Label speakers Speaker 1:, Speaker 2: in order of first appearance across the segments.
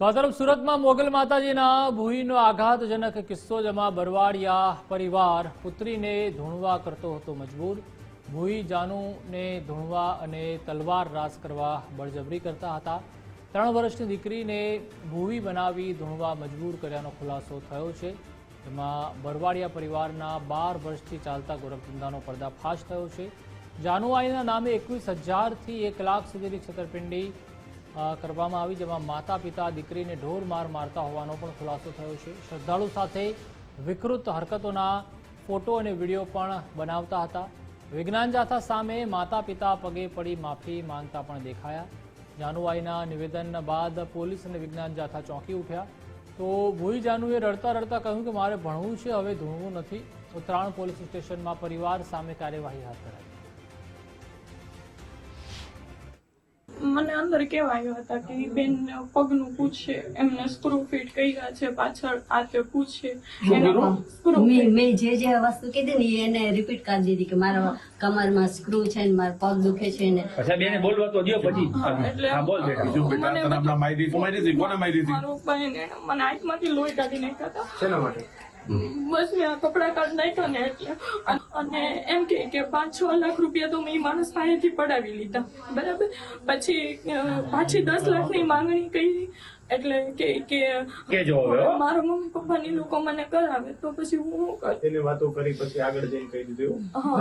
Speaker 1: તો તરફ સુરતમાં મોગલ માતાજીના ભૂઈનો આઘાતજનક કિસ્સો જેમાં બરવાડિયા પરિવાર પુત્રીને ધૂણવા કરતો હતો મજબૂર. ભૂઈ જાનુને ધૂણવા અને તલવાર રાસ કરવા બળજબરી કરતા હતા. ત્રણ વર્ષની દીકરીને ભૂવી બનાવી ધૂણવા મજબૂર કર્યાનો ખુલાસો થયો છે. જેમાં બરવાડિયા પરિવારના બાર વર્ષથી ચાલતા ગોરખધંધાનો પર્દાફાશ થયો છે. જાનુઆઈના નામે એકવીસ હજારથી એક લાખ સુધીની છેતરપિંડી કરવામાં આવી જેમાં માતા પિતા દીકરીને ઢોર માર મારતા હોવાનો પણ ખુલાસો થયો છે. શ્રદ્ધાળુ સાથે વિકૃત હરકતોના ફોટો અને વીડિયો પણ બનાવતા હતા. વિજ્ઞાન જાથા સામે માતા પિતા પગે પડી માફી માંગતા પણ દેખાયા. જાનુઆઈના નિવેદન બાદ પોલીસ અને વિજ્ઞાન જાથા ચોંકી ઉઠ્યા. તો ભૂઈ જાનુએ રડતા રડતા કહ્યું કે, મારે ભણવું છે, હવે ધૂણવું નથી. ઉત્તરાયણ પોલીસ સ્ટેશનમાં પરિવાર સામે કાર્યવાહી હાથ ધરાઈ.
Speaker 2: મને અંદર કહેવાયો હતા કે બેન પગનું પૂછે એમને સ્ક્રૂ ફિટ કર્યા છે પાછળ આ તે પૂછે.
Speaker 3: મેં જે જે વસ્તુ કીધી ને એને રિપીટ કરી દીધી કે મારા કમરમાં સ્ક્રૂ છે ને મારા પગ દુખે છે ને.
Speaker 4: અચ્છા બેને બોલવા તો દ્યો પછી.
Speaker 2: એટલે
Speaker 4: હા બોલ બેટા.
Speaker 5: બીજું બેટા
Speaker 2: મને
Speaker 5: તને હમણાં મારી હતી કોને મારી દીધી?
Speaker 2: મારો ભાઈ મને આંખમાંથી લોહી કાઢી નાખ્યા હતા.
Speaker 4: શેના માટે?
Speaker 2: બસ મેં આ કપડા કાઢી નાખ્યો ને એટલે અને એમ કે કે પાંચ છ લાખ રૂપિયા તો મેં માણસ પાસેથી પડાવી લીધા. બરાબર? પછી પાછી દસ લાખની માંગણી કરી એટલે કે કે. મારા મમ્મી પપ્પાની લોકો મને કરાવે તો પછી હું શું કરું?
Speaker 5: એની વાતો કરી પછી આગળ જઈને કહી દીધું.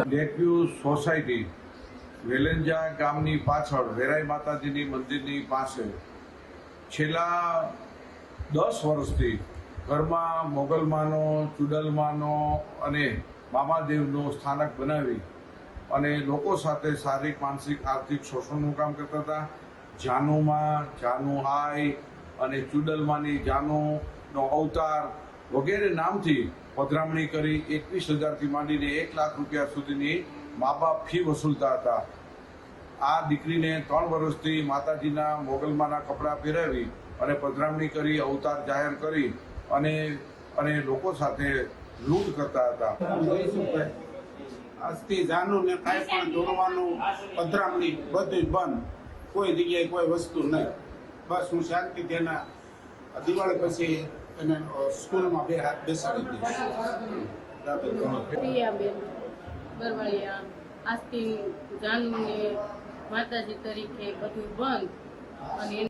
Speaker 6: ડેક્યુ સોસાયટી વેલેન્જા ગામની પાછળ વેરાઈ માતાજીની મંદિરની પાસે. છેલ્લા દસ વર્ષથી ઘરમાં મોગલમાનો ચુડલમાનો અને મામાદેવનો સ્થાનક બનાવી અને લોકો સાથે શારીરિક, માનસિક, આર્થિક શોષણનું કામ કરતા હતા. જાનુમાં જાનુ હાય અને ચુડલમાની જાનુનો અવતાર વગેરે નામથી પધરામણી કરી એકવીસ હજારથી માંડીને એક લાખ રૂપિયા સુધીની મા બાપ ફી વસૂલતા હતા. આ દીકરીને ત્રણ વર્ષથી માતાજીના મોગલમાના કપડાં પહેરાવી અને પધરામણી કરી, અવતાર જાહેર કરી અને અને લોકો સાથે લૂંટ કરતા હતા.
Speaker 7: જયસુખભાઈ આજથી જાનું ને કાંઈ પણ દોરવાનું પધરામણી બધું બંધ. કોઈ જગ્યાએ કોઈ વસ્તુ નહીં. બસ હું શાંતિ તેના દિવાળી પછી એને સ્કૂલમાં બે હાથ બેસાડી દઈશ.
Speaker 8: પ્રિયાબેન બરવાળિયા, આજથી જાનુને માતાજી તરીકે બધું બંધ. અને